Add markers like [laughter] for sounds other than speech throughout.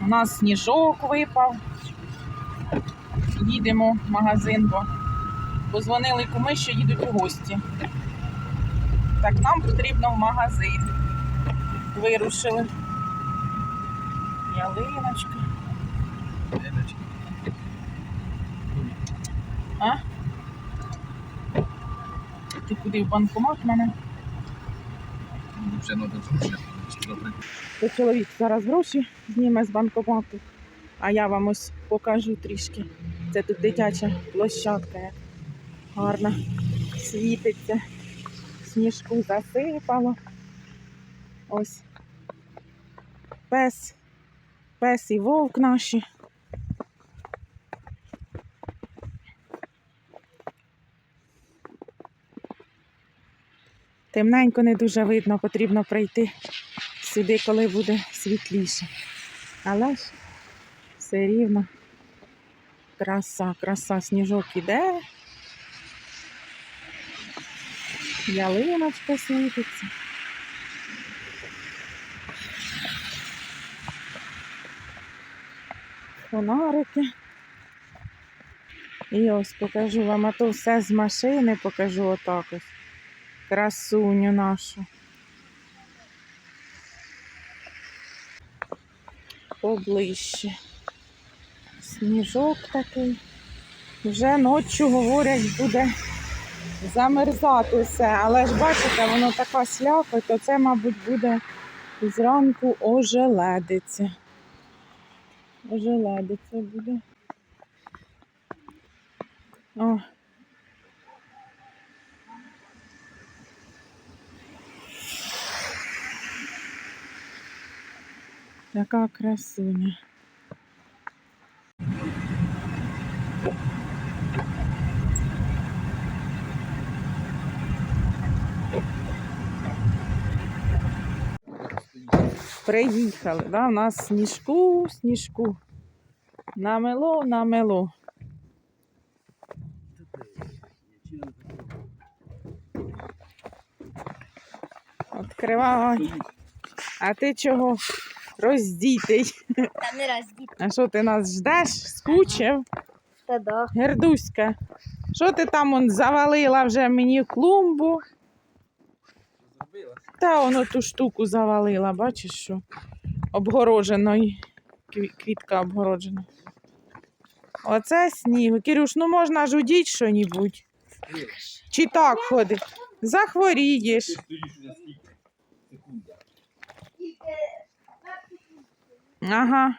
У нас сніжок випав. Їдемо в магазин, бо позвонили куми, що їдуть у гості. Так нам потрібно в магазин. Вирушили. Ялиночка. А? Ти куди в банкомат мене? Вже зручно. Добре. Чоловік зараз гроші зніме з банкомату, а я вам ось покажу трішки. Це тут дитяча площадка, як гарно світиться. Сніжку засипало. Ось пес, пес і вовк наші. Темненько не дуже видно, потрібно прийти сюди, коли буде світліше. Але ж все рівно краса, краса, сніжок іде. Ялиночка світиться. Фонарики. І ось покажу вам, а то все з машини покажу отак ось. Красуню нашу. поближче. Сніжок такий. Вже ночі, говорять, буде замерзати все. Але ж бачите, воно така сляпа, то це, мабуть, буде зранку ожеледиться. Ожеледиться буде. О. Така красуня. Приїхали, да? У нас сніжку, сніжку. Намело, намело. Відкривай. А ти чого роздітий? Та не роздіти. А що ти нас ждеш? Скучив? Та да. Гердуська. Що ти там он завалила вже мені клумбу? Та воно ту штуку завалила, бачиш що? Обгорожено. й Квітка обгороджена. Оце сніг. Кирюш, ну можна ж удіть що-небудь. Чи так ходить? Захворієш. Ти стоїш на скільки? Секунда. Ага.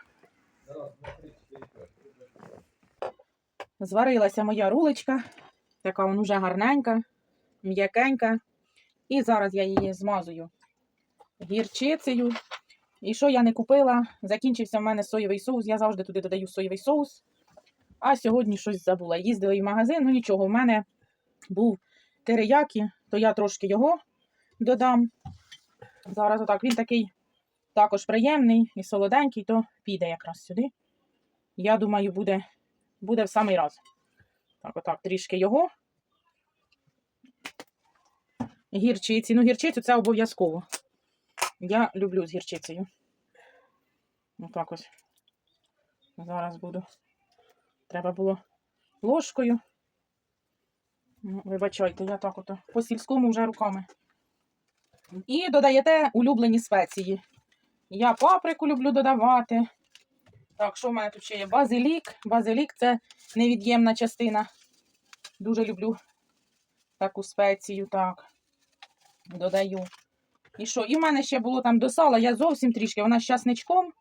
Зварилася моя рулечка, така вона вже гарненька, м'якенька. І зараз я її змазую гірчицею. І що я не купила? Закінчився в мене соєвий соус. Я завжди туди додаю соєвий соус. А сьогодні щось забула. Їздила в магазин, ну нічого, в мене був териякі, то я трошки його додам. Зараз отак він такий також приємний і солоденький, то піде якраз сюди. Я думаю, буде буде в самий раз. Так, отак, трішки його. Гірчиці. Ну, гірчицю це обов'язково. Я люблю з гірчицею. Отак ось. Зараз буду. Треба було ложкою. Ну, Вибачайте, я так ото по сільському вже руками. І додаєте улюблені спеції. Я паприку люблю додавати. Так, що в мене тут ще є? Базилік. Базилік це невід'ємна частина. Дуже люблю таку спецію, так. Додаю. І що? І в мене ще було там до сала, я зовсім трішки, вона з часничком.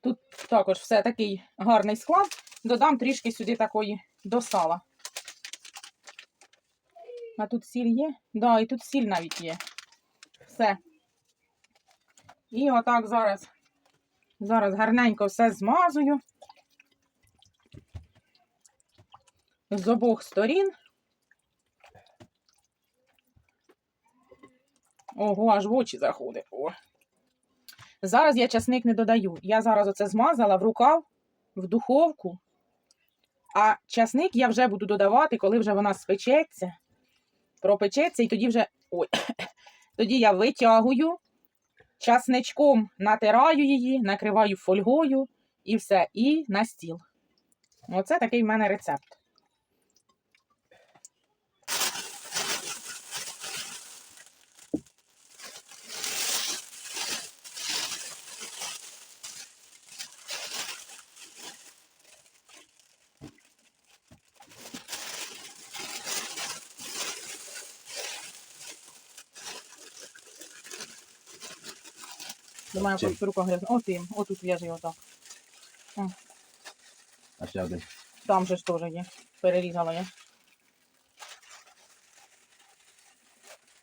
Тут також все такий гарний склад. Додам трішки сюди такої до сала. А тут сіль є? Да, і тут сіль навіть є. Все. І отак зараз Зараз гарненько все змазую. З обох сторін. Ого, аж в очі заходить. О. Зараз я часник не додаю. Я зараз оце змазала в рукав, в духовку. А часник я вже буду додавати, коли вже вона спечеться, пропечеться, і тоді вже. Ой, [coughs] тоді я витягую часничком натираю її, накриваю фольгою і все, і на стіл. Оце такий в мене рецепт. Чим? просто рука грязна. О, тим, отут в'яжи отак. А ще один. Там же ж теж є. Перерізала я.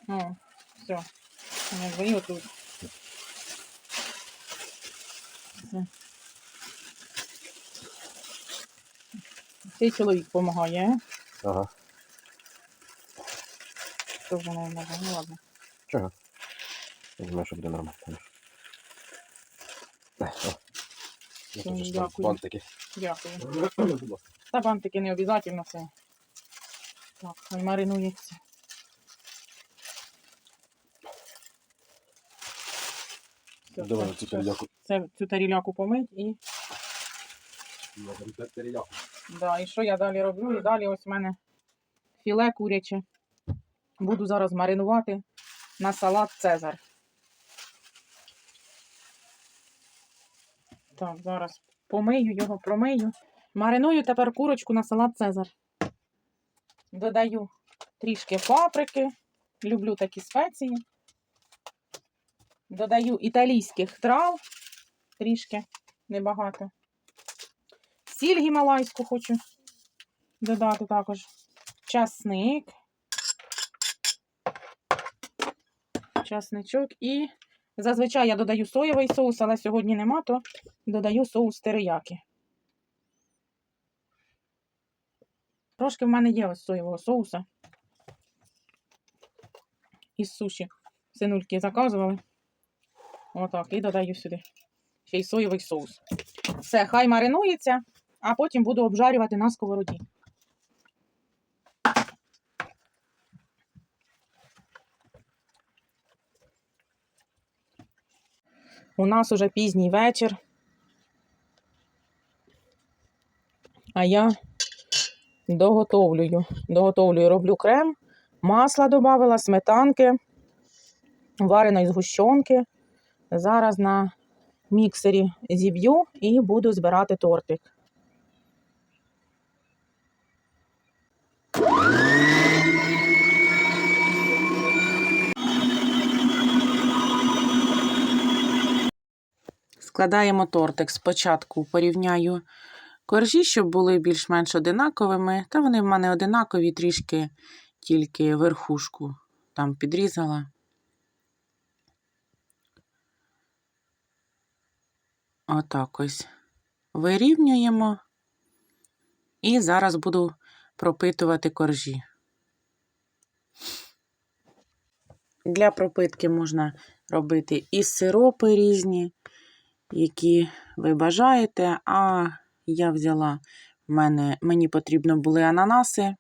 О, все. Якби і отут. Все. Цей чоловік допомагає, Ага. не може. Ну ладно. Чого? Я думаю, що буде нормально. Е, о. Ну, тут же ж дякую. бантики. Дякую. Будь ласка. Та бантики не обов'язково все. Так, хай маринується. Все, Давай все, цю теріяку. Це цю таріляку помить і, Я да, і що я далі роблю? І далі ось в мене філе куряче. Буду зараз маринувати на салат Цезар. Так, зараз помию його, промию. Мариную тепер курочку на салат Цезар. Додаю трішки паприки. Люблю такі спеції. Додаю італійських трав. Трішки, небагато. Сіль гімалайську хочу додати також. Часник. Часничок і зазвичай я додаю соєвий соус, але сьогодні нема, то додаю соус терияки. Трошки в мене є ось соєвого соуса. Із суші. Синульки заказували. Отак, і додаю сюди. Ще й соєвий соус. Все, хай маринується, а потім буду обжарювати на сковороді. У нас уже пізній вечір. А я доготовлюю. Доготовлюю, роблю крем, масла додавила, сметанки, вареної згущенки. Зараз на міксері зіб'ю і буду збирати тортик. Складаємо тортик. Спочатку порівняю коржі, щоб були більш-менш одинаковими. Та вони в мене одинакові, трішки тільки верхушку там підрізала. Отак ось вирівнюємо. І зараз буду пропитувати коржі. Для пропитки можна робити і сиропи різні, які ви бажаєте. А я взяла, в мене, мені потрібно були ананаси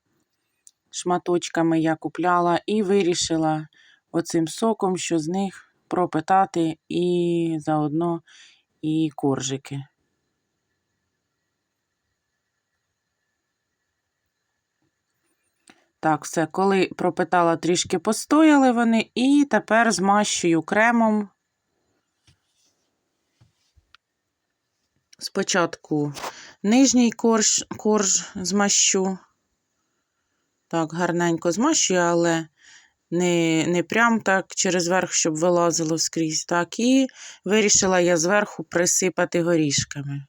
шматочками я купляла і вирішила оцим соком, що з них пропитати і заодно і коржики. Так, все, коли пропитала, трішки постояли вони, і тепер змащую кремом. Спочатку нижній корж, корж змащу. Так, гарненько змащую, але не, не прям так через верх, щоб вилазило скрізь. Так, і вирішила я зверху присипати горішками.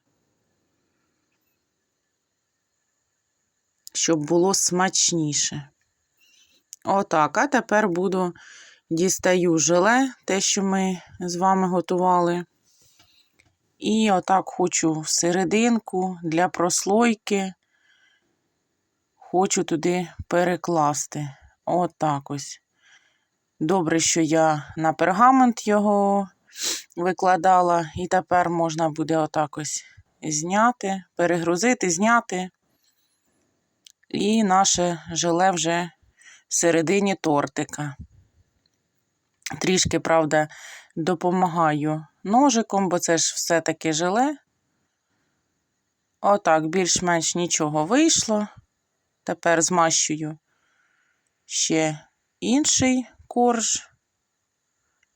Щоб було смачніше. Отак. А тепер буду дістаю желе, те, що ми з вами готували. І отак хочу всерединку для прослойки. Хочу туди перекласти. Отак ось. Добре, що я на пергамент його викладала, і тепер можна буде отак ось зняти, перегрузити, зняти. І наше желе вже всередині тортика. Трішки, правда, допомагаю ножиком, бо це ж все-таки желе. Отак, більш-менш нічого вийшло. Тепер змащую ще інший корж.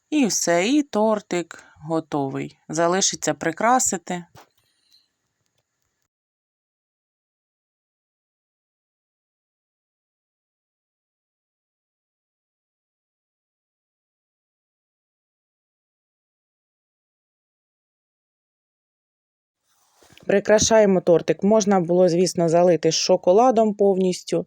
І все, і тортик готовий. Залишиться прикрасити. Прикрашаємо тортик. Можна було, звісно, залити шоколадом повністю.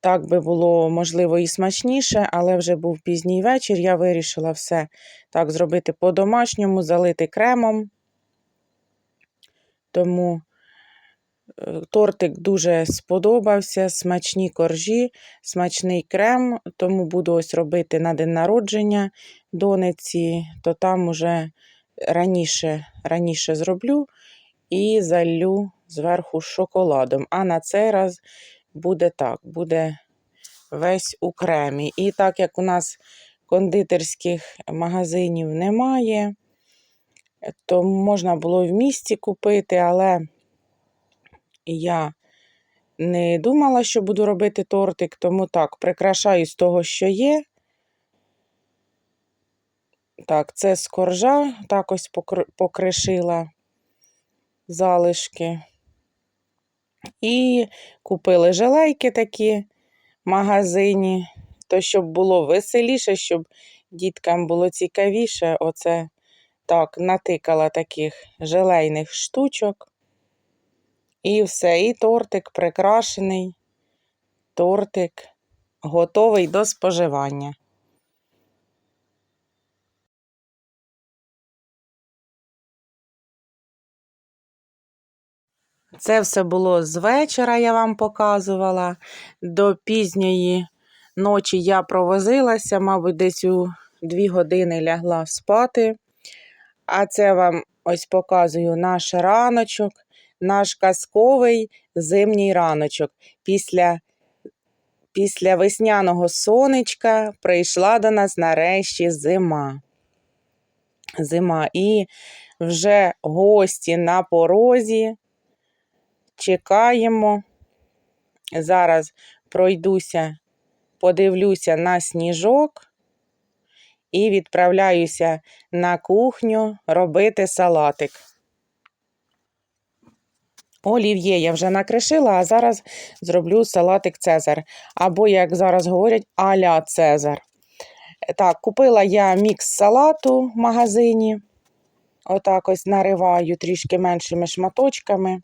Так би було, можливо, і смачніше, але вже був пізній вечір. Я вирішила все так зробити по-домашньому, залити кремом. Тому е, тортик дуже сподобався, смачні коржі, смачний крем. Тому буду ось робити на день народження донеці, то там уже раніше, раніше зроблю і залью зверху шоколадом. А на цей раз буде так, буде весь у кремі. І так як у нас кондитерських магазинів немає, то можна було в місті купити, але я не думала, що буду робити тортик, тому так, прикрашаю з того, що є. Так, це з коржа, так ось покришила залишки. І купили желейки такі в магазині, то щоб було веселіше, щоб діткам було цікавіше. Оце так натикала таких желейних штучок. І все, і тортик прикрашений, тортик готовий до споживання. Це все було з вечора, я вам показувала. До пізньої ночі я провозилася, мабуть, десь у дві години лягла спати. А це вам ось показую наш раночок, наш казковий зимній раночок. Після, після весняного сонечка прийшла до нас нарешті зима. Зима. І вже гості на порозі чекаємо. Зараз пройдуся, подивлюся на сніжок і відправляюся на кухню робити салатик. Олів'є я вже накришила, а зараз зроблю салатик Цезар. Або, як зараз говорять, аля Цезар. Так, купила я мікс салату в магазині. Отак ось нариваю трішки меншими шматочками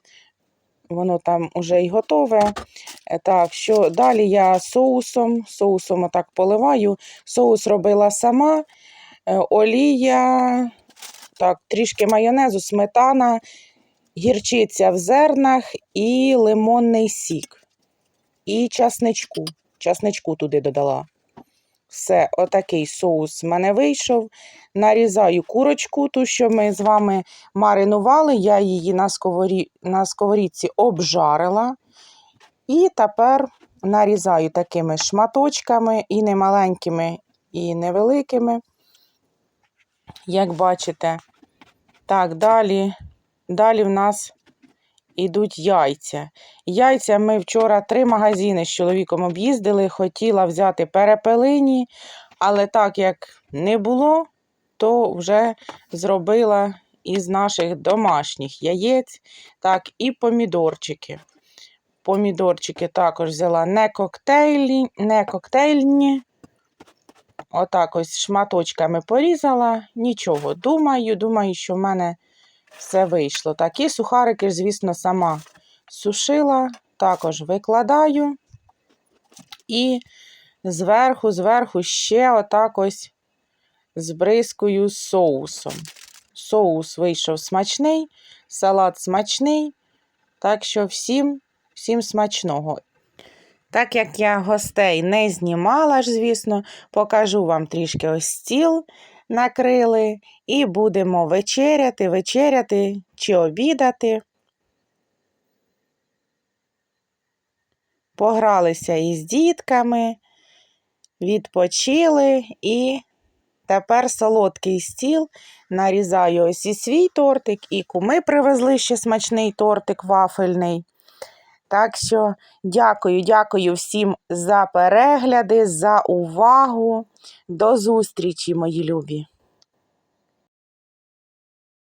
воно там уже й готове. Е, Так, що далі я соусом, соусом отак поливаю. Соус робила сама, е, олія, так, трішки майонезу, сметана, гірчиця в зернах і лимонний сік. І часничку. Часничку туди додала. Все, отакий соус в мене вийшов. Нарізаю курочку, ту, що ми з вами маринували. Я її на, сковорі... на сковорідці обжарила. І тепер нарізаю такими шматочками, і немаленькими, і невеликими. Як бачите, так, далі, далі в нас ідуть яйця. Яйця ми вчора три магазини з чоловіком об'їздили, хотіла взяти перепелині, але так як не було, то вже зробила із наших домашніх яєць, так, і помідорчики. Помідорчики також взяла не коктейлі, не коктейльні. Отак ось шматочками порізала. Нічого. Думаю, думаю, що в мене все вийшло. Такі сухарики, звісно, сама сушила, також викладаю. І зверху, зверху ще отак ось збризкую соусом. Соус вийшов смачний, салат смачний. Так що всім, всім смачного. Так як я гостей не знімала ж, звісно, покажу вам трішки ось стіл накрили і будемо вечеряти, вечеряти чи обідати. Погралися із дітками, відпочили і тепер солодкий стіл. Нарізаю ось і свій тортик, і куми привезли ще смачний тортик вафельний. Так що дякую, дякую всім за перегляди, за увагу. До зустрічі, мої любі!